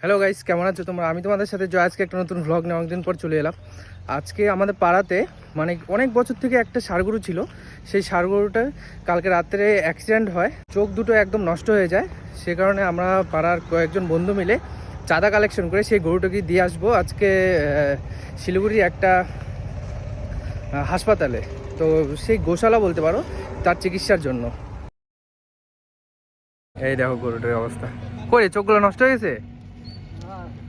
Hello guys কেমন আছো তোমরা? আমি তোমাদের সাথে জয়। আজকে একটা নতুন ভ্লগ নিয়ে অনেকদিন পর চলে এলাম। আজকে আমাদের পাড়াতে মানে অনেক বছর থেকে একটা সারগরু ছিল। সেই সারগরুটা কালকে রাত্রে অ্যাক্সিডেন্ট হয়। চোখ দুটো একদম নষ্ট হয়ে যায়। সে কারণে আমরা পাড়ার কয়েকজন বন্ধু মিলে চাঁদা কালেকশন করে সেই গরুটাকে দিয়ে আসব আজকে শিলিগুড়ির একটা হাসপাতালে। তো সেই গোশালা বলতে পারো তার চিকিৎসার জন্য। এই দেখো গরুটার অবস্থা। কই রে, চোখগুলো নষ্ট হয়ে গেছে?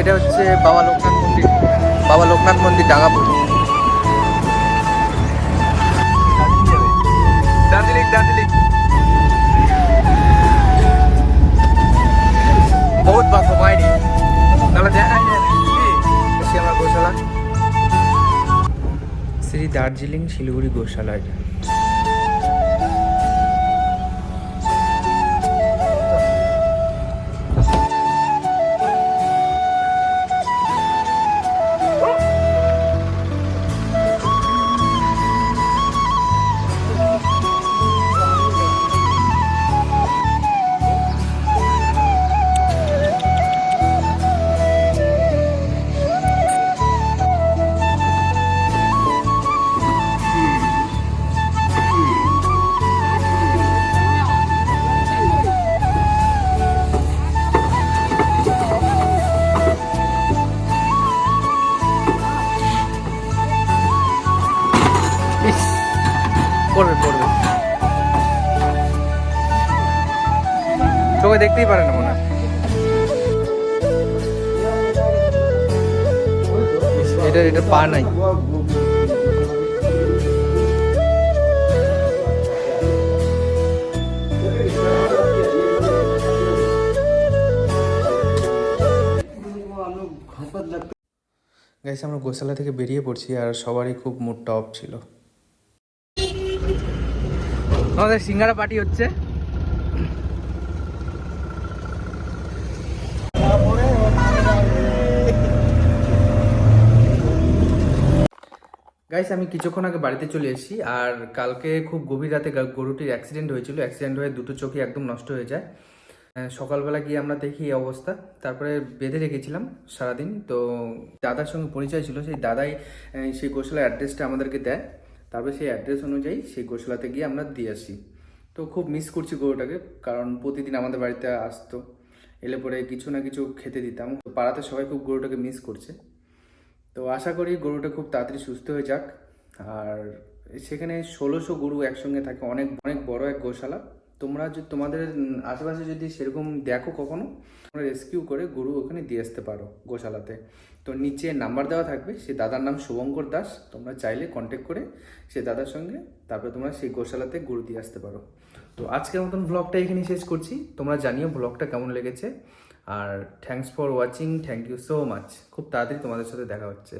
এটা হচ্ছে বাবা লোকনাথ মন্দির। বাবা লোকনাথ মন্দির, ডাঙ্গাপুর। দার্জিলিং দার্জিলিং। বহুত তাহলে দার্জিলিং শিলিগুড়ি গোশালা এটা পড়বে পড়বে। চোখে দেখতেই পারে না মনে হয়। এটা এটা পা নাই। গাইস আমরা গোশালা থেকে বেরিয়ে পড়ছি আর সবারই খুব মুডটা অফ ছিল। আমাদের সিঙ্গারা পার্টি হচ্ছে। গাইস আমি কিছুক্ষণ আগে বাড়িতে চলে এসেছি, আর কালকে খুব গভীর রাতে গরুটির অ্যাক্সিডেন্ট হয়েছিল। অ্যাক্সিডেন্ট হয়ে দুটো চোখই একদম নষ্ট হয়ে যায়। সকালবেলা গিয়ে আমরা দেখি এই অবস্থা। তারপরে বেঁধে রেখেছিলাম সারাদিন। তো দাদার সঙ্গে পরিচয় ছিল। সেই দাদাই সেই গোশালার অ্যাড্রেসটা আমাদেরকে দেয়। তারপরে সেই অ্যাড্রেস অনুযায়ী সেই গোশালাতে গিয়ে আমরা দিয়ে আসি। তো খুব মিস করছি গরুটাকে, কারণ প্রতিদিন আমাদের বাড়িতে আসতো। এলে পরে কিছু না কিছু খেতে দিতাম। তো পাড়াতে সবাই খুব গরুটাকে মিস করছে। তো আশা করি গরুটা খুব তাড়াতাড়ি সুস্থ হয়ে যাক। আর সেখানে ষোলোশো গরু একসঙ্গে থাকে, অনেক অনেক বড় এক গোশালা। তোমরা যদি তোমাদের আশেপাশে যদি সেরকম দেখো কখনো, তোমরা রেস্কিউ করে গরু ওখানে দিয়ে আসতে পারো গোশালাতে। তো নিচে নাম্বার দেওয়া থাকবে, সে দাদার নাম শুভঙ্কর দাস, তোমরা চাইলে কন্ট্যাক্ট করে সে দাদার সঙ্গে তারপরে তোমরা সেই গোশালাতে গরু দিয়ে আসতে পারো। তো আজকের মতন ব্লগটা এখানে শেষ করছি, তোমরা জানিও ব্লগটা কেমন লেগেছে। আর thanks for watching thank you so much খুব তাড়াতাড়ি তোমাদের সাথে দেখা হচ্ছে।